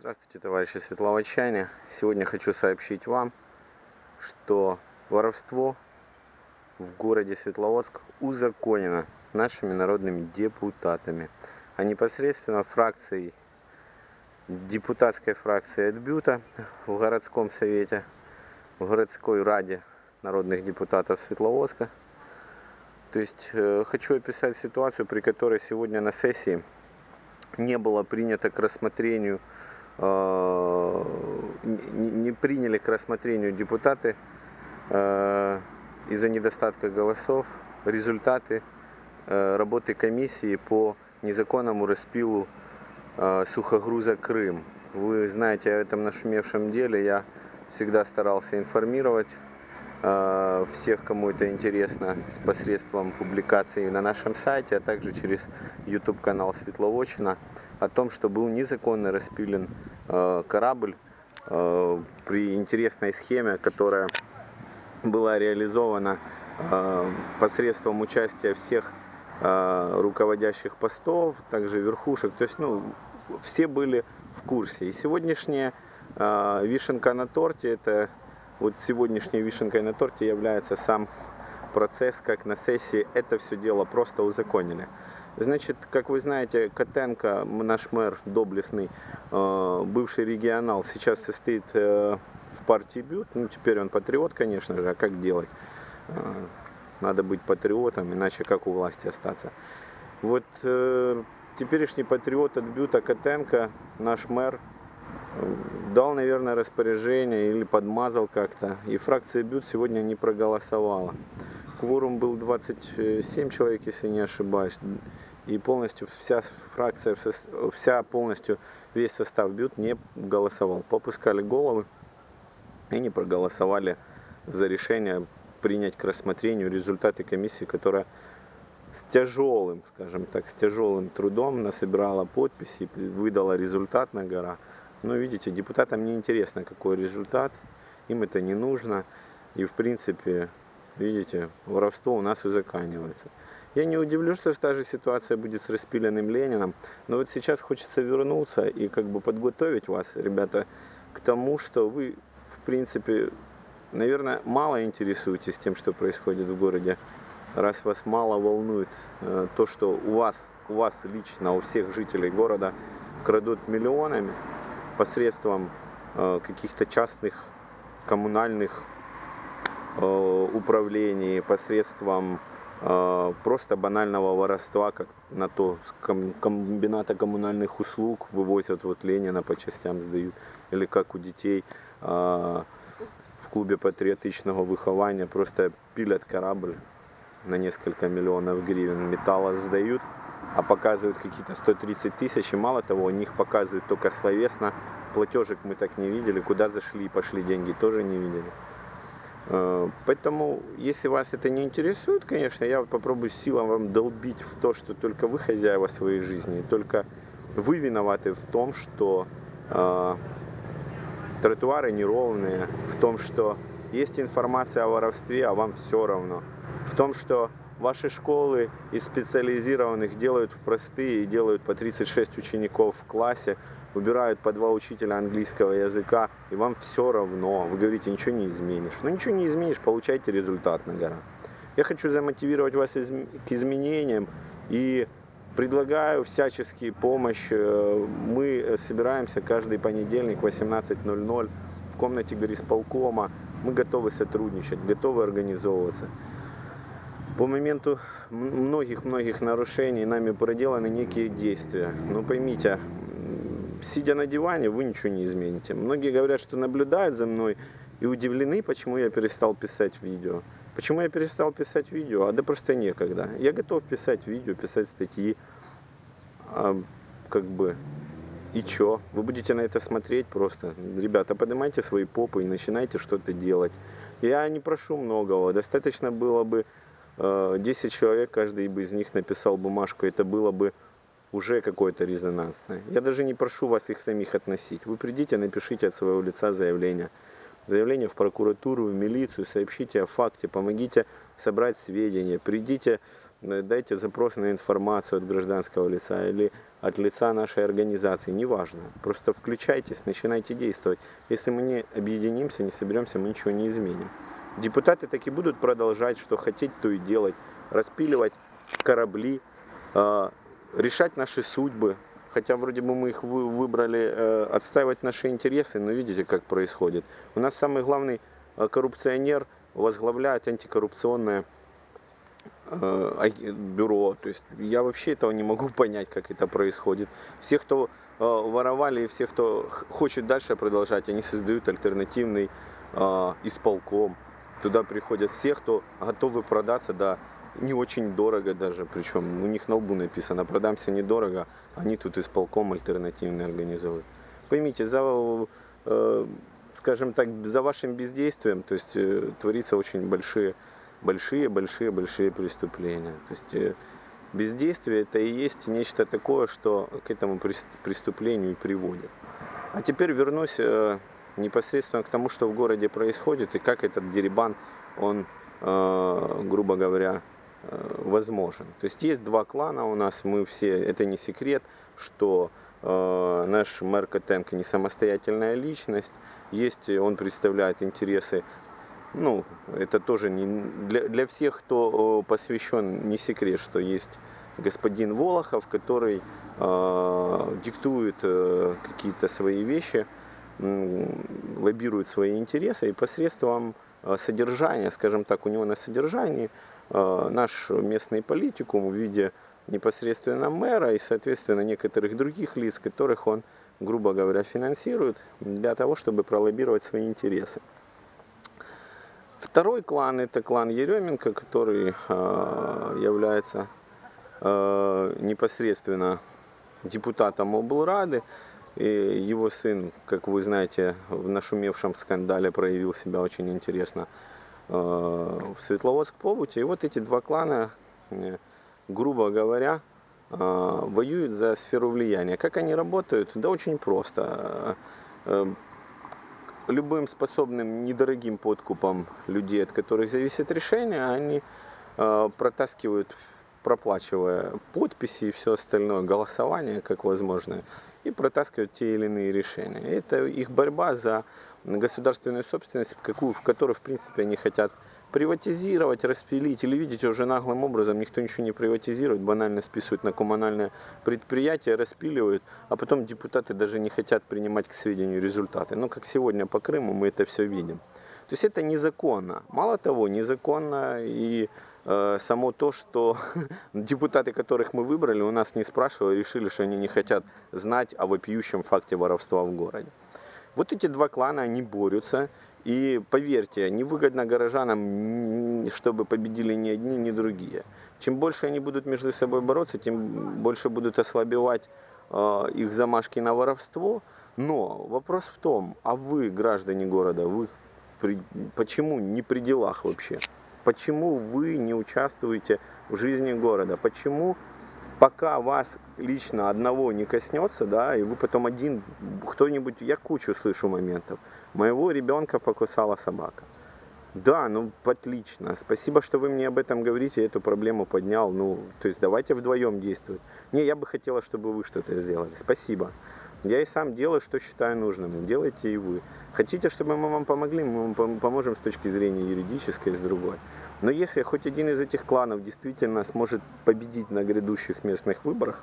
Здравствуйте, товарищи светловочане. Сегодня хочу сообщить вам, что воровство в городе Светловодск узаконено нашими народными депутатами, а непосредственно фракцией, депутатской фракцией Отбюта в городском совете, в городской раде народных депутатов Светловодска. То есть э, хочу описать ситуацию, при которой сегодня на сессии не было принято к рассмотрению, не, не приняли к рассмотрению депутаты э, из-за недостатка голосов результаты э, работы комиссии по незаконному распилу э, сухогруза Крым. Вы знаете о этом нашумевшем деле, я всегда старался информировать э, всех, кому это интересно, посредством публикаций на нашем сайте, а также через YouTube канал Светловочина о том, что был незаконно распилен э, корабль э, при интересной схеме, которая была реализована э, посредством участия всех э, руководящих постов, также верхушек. То есть, ну, все были в курсе. И сегодняшняя э, вишенка на торте, это вот сегодняшней вишенкой на торте является сам процесс, как на сессии это все дело просто узаконили. Значит, как вы знаете, Котенко, наш мэр доблестный, э, бывший регионал, сейчас состоит э, в партии Бют. Ну, теперь он патриот, конечно же, а как делать? Э, надо быть патриотом, иначе как у власти остаться? Вот теперешний патриот от Бюта Котенко, наш мэр, дал, наверное, распоряжение или подмазал как-то. И фракция Бют сегодня не проголосовала. Кворум был 27 человек, если не ошибаюсь и полностью вся фракция, вся полностью весь состав Бют не голосовал. Попускали головы и не проголосовали за решение принять к рассмотрению результаты комиссии, которая с тяжелым, скажем так, с тяжелым трудом насобирала подписи, выдала результат на гора. Но видите, депутатам не интересно, какой результат, им это не нужно. И в принципе, видите, воровство у нас узаканивается. Я не удивлюсь, что та же ситуация будет с распиленным Лениным, но вот сейчас хочется вернуться и как бы подготовить вас, ребята, к тому, что вы, в принципе, наверное, мало интересуетесь тем, что происходит в городе, раз вас мало волнует э, то, что у вас, у вас лично, у всех жителей города крадут миллионами посредством э, каких-то частных коммунальных э, управлений, посредством а, просто банального воровства, как на то комбината коммунальных услуг вывозят вот Ленина по частям сдают, или как у детей в клубе патриотичного выхования просто пилят корабль на несколько миллионов гривен, металла сдают, а показывают какие-то 130 тысяч, и мало того, у них показывают только словесно, платежек мы так не видели, куда зашли и пошли деньги, тоже не видели. Э, поэтому, если вас это не интересует, конечно, я попробую силам вам долбить в то, что только вы хозяева своей жизни, только вы виноваты в том, что э, тротуары неровные, в том, что есть информация о воровстве, а вам все равно, в том, что ваши школы из специализированных делают в простые и делают по 36 учеников в классе, убирают по два учителя английского языка, и вам все равно, вы говорите, ничего не изменишь. Но ничего не изменишь, получайте результат на гора. Я хочу замотивировать вас к изменениям и предлагаю всячески помощь. Э, мы собираемся каждый понедельник в 18.00 в комнате горисполкома. Мы готовы сотрудничать, готовы организовываться. По моменту многих-многих нарушений нами проделаны некие действия. Но поймите, сидя на диване, вы ничего не измените. Многие говорят, что наблюдают за мной и удивлены, почему я перестал писать видео. Почему я перестал писать видео? А да просто некогда. Я готов писать видео, писать статьи. А, как бы, и чё? Вы будете на это смотреть просто. Ребята, поднимайте свои попы и начинайте что-то делать. Я не прошу многого. Достаточно было бы 10 человек, каждый из них написал бумажку. Это было бы уже какое-то резонансное. Я даже не прошу вас их самих относить. Вы придите, напишите от своего лица заявление. Заявление в прокуратуру, в милицию, сообщите о факте, помогите собрать сведения, придите э, дайте запрос на информацию от гражданского лица или от лица нашей организации, неважно. Просто включайтесь, начинайте действовать. Если мы не объединимся, не соберемся, мы ничего не изменим. Депутаты так и будут продолжать, что хотеть, то и делать. Распиливать корабли, э, решать наши судьбы. Хотя вроде бы мы их вы- выбрали э, отстаивать наши интересы, но видите, как происходит. У нас самый главный э, коррупционер возглавляет антикоррупционное э, бюро. То есть я вообще этого не могу понять, как это происходит. Все, кто воровали, и все, кто хочет дальше продолжать, они создают альтернативный исполком. Туда приходят все, кто готовы продаться, да, не очень дорого даже, причем у них на лбу написано, продамся недорого, они тут исполком альтернативный организуют. Поймите, за, э, скажем так, за вашим бездействием, то есть э, творится очень большие, большие, большие, большие преступления. То есть э, бездействие это и есть нечто такое, что к этому прес- преступлению приводит. А теперь вернусь э, непосредственно к тому, что в городе происходит и как этот дерибан, он, э, грубо говоря, э, возможен. То есть есть два клана у нас, мы все, это не секрет, что э, наш мэр Котенко не самостоятельная личность, есть, он представляет интересы ну, это тоже не, для, для всех, кто посвящен, не секрет, что есть господин Волохов, который э, диктует э, какие-то свои вещи, лоббирует свои интересы и посредством э, содержания, скажем так, у него на содержании э, наш местный политикум в виде непосредственно мэра и, соответственно, некоторых других лиц, которых он, грубо говоря, финансирует для того, чтобы пролоббировать свои интересы. Второй клан это клан Еременко, который э, является непосредственно депутатом облрады. И его сын, как вы знаете, в нашумевшем скандале проявил себя очень интересно э, в Светловодск побуте. И вот эти два клана, э, грубо говоря, э, воюют за сферу влияния. Как они работают? Да очень просто. Любым способным недорогим подкупом людей, от которых зависит решение, они протаскивают, проплачивая подписи и все остальное, голосование как возможное, и протаскивают те или иные решения. Это их борьба за государственную собственность, какую, в которую, в принципе, они хотят приватизировать, распилить. Или видите, уже наглым образом никто ничего не приватизирует, банально списывают на коммунальное предприятие, распиливают, а потом депутаты даже не хотят принимать к сведению результаты. Но как сегодня по Крыму мы это все видим. То есть это незаконно. Мало того, незаконно и само то, что депутаты, которых мы выбрали, у нас не спрашивали, решили, что они не хотят знать о вопиющем факте воровства в городе. Вот эти два клана, они борются. И поверьте, невыгодно горожанам, чтобы победили ни одни, ни другие. Чем больше они будут между собой бороться, тем больше будут ослабевать э, их замашки на воровство. Но вопрос в том, а вы, граждане города, вы при- почему не при делах вообще? Почему вы не участвуете в жизни города? Почему пока вас лично одного не коснется, да, и вы потом один, кто-нибудь, я кучу слышу моментов, моего ребенка покусала собака. Да, ну отлично. Спасибо, что вы мне об этом говорите, эту проблему поднял. Ну, то есть давайте вдвоем действовать. Не, я бы хотела, чтобы вы что-то сделали. Спасибо. Я и сам делаю, что считаю нужным. Делайте и вы. Хотите, чтобы мы вам помогли, мы вам пом- поможем с точки зрения юридической, с другой. Но если хоть один из этих кланов действительно сможет победить на грядущих местных выборах,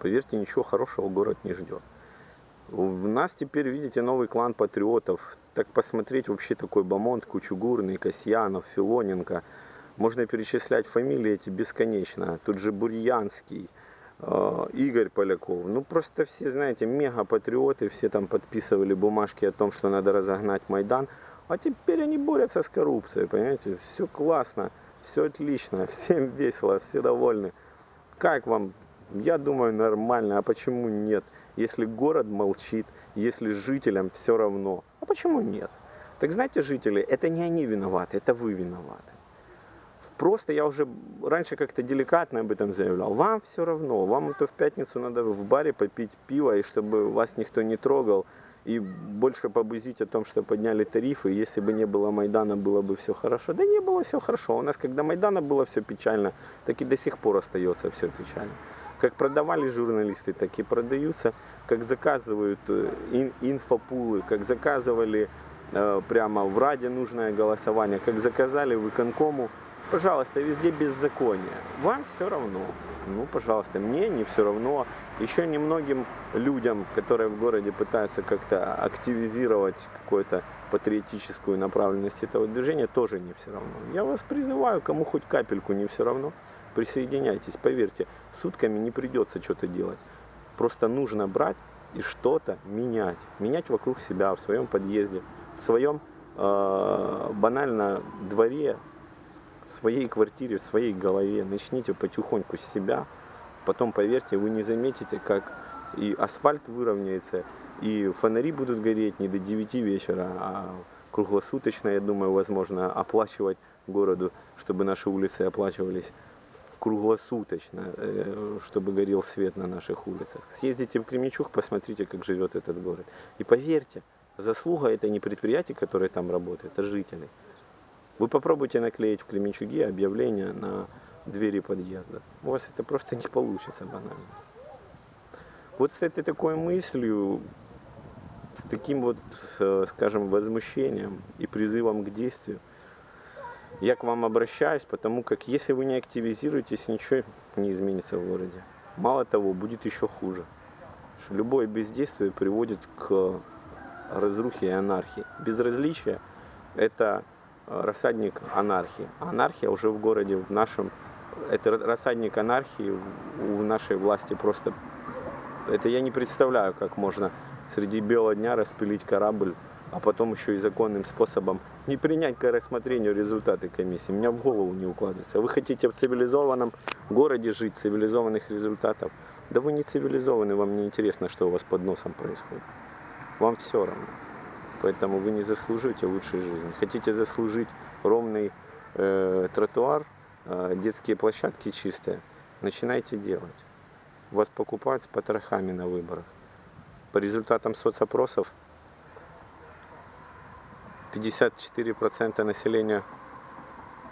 поверьте, ничего хорошего город не ждет. У нас теперь, видите, новый клан патриотов. Так посмотреть вообще такой Бамонт, Кучугурный, Касьянов, Филоненко. Можно перечислять фамилии эти бесконечно. Тут же Бурьянский, Игорь Поляков. Ну просто все, знаете, мега-патриоты, все там подписывали бумажки о том, что надо разогнать Майдан. А теперь они борются с коррупцией, понимаете? Все классно, все отлично, всем весело, все довольны. Как вам? Я думаю, нормально. А почему нет? Если город молчит, если жителям все равно. А почему нет? Так знаете, жители, это не они виноваты, это вы виноваты. Просто я уже раньше как-то деликатно об этом заявлял. Вам все равно, вам то в пятницу надо в баре попить пиво, и чтобы вас никто не трогал, и больше побузить о том, что подняли тарифы, если бы не было Майдана, было бы все хорошо. Да не было все хорошо. У нас, когда Майдана было все печально, так и до сих пор остается все печально. Как продавали журналисты, так и продаются. Как заказывают э, ин- инфопулы, как заказывали э, прямо в Раде нужное голосование, как заказали в Иконкому. Пожалуйста, везде беззаконие. Вам все равно. Ну, пожалуйста, мне не все равно. Еще немногим людям, которые в городе пытаются как-то активизировать какую-то патриотическую направленность этого движения, тоже не все равно. Я вас призываю, кому хоть капельку не все равно, присоединяйтесь. Поверьте, сутками не придется что-то делать. Просто нужно брать и что-то менять. Менять вокруг себя, в своем подъезде, в своем э, банально дворе, в своей квартире, в своей голове. Начните потихоньку с себя. Потом, поверьте, вы не заметите, как и асфальт выровняется, и фонари будут гореть не до 9 вечера, а круглосуточно, я думаю, возможно, оплачивать городу, чтобы наши улицы оплачивались круглосуточно, э, чтобы горел свет на наших улицах. Съездите в Кременчуг, посмотрите, как живет этот город. И поверьте, заслуга это не предприятий, которые там работают, а жителей. Вы попробуйте наклеить в Кременчуге объявление на двери подъезда. У вас это просто не получится банально. Вот с этой такой мыслью, с таким вот, э, скажем, возмущением и призывом к действию, я к вам обращаюсь, потому как если вы не активизируетесь, ничего не изменится в городе. Мало того, будет еще хуже. Любое бездействие приводит к разрухе и анархии. Безразличие – это рассадник анархии. Анархия уже в городе, в нашем, это рассадник анархии в нашей власти просто это я не представляю, как можно среди бела дня распилить корабль, а потом еще и законным способом не принять к рассмотрению результаты комиссии. Меня в голову не укладывается. Вы хотите в цивилизованном городе жить, цивилизованных результатов? Да вы не цивилизованы, вам не интересно, что у вас под носом происходит. Вам все равно. Поэтому вы не заслужите лучшей жизни. Хотите заслужить ровный э, тротуар, э, детские площадки чистые, начинайте делать вас покупают с потрохами на выборах. По результатам соцопросов 54% населения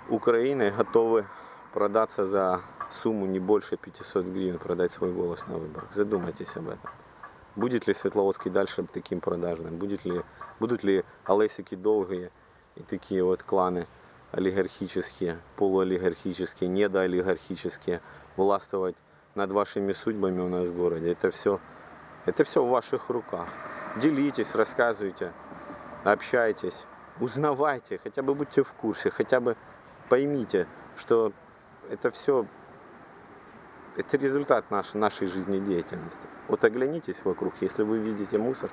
Украины готовы продаться за сумму не больше 500 гривен, продать свой голос на выборах. Задумайтесь об этом. Будет ли Светловодский дальше таким продажным? Будет ли, будут ли Олесики долгие и такие вот кланы олигархические, полуолигархические, недоолигархические властвовать над вашими судьбами у нас в городе. Это все, это все в ваших руках. Делитесь, рассказывайте, общайтесь, узнавайте, хотя бы будьте в курсе, хотя бы поймите, что это все это результат нашей, нашей жизнедеятельности. Вот оглянитесь вокруг, если вы видите мусор,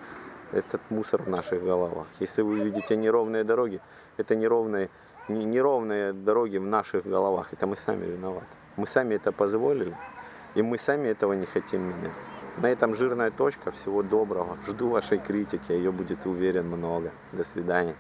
этот мусор в наших головах. Если вы видите неровные дороги, это неровные, не, неровные дороги в наших головах. Это мы сами виноваты. Мы сами это позволили. И мы сами этого не хотим менять. На этом жирная точка. Всего доброго. Жду вашей критики. Ее будет, уверен, много. До свидания.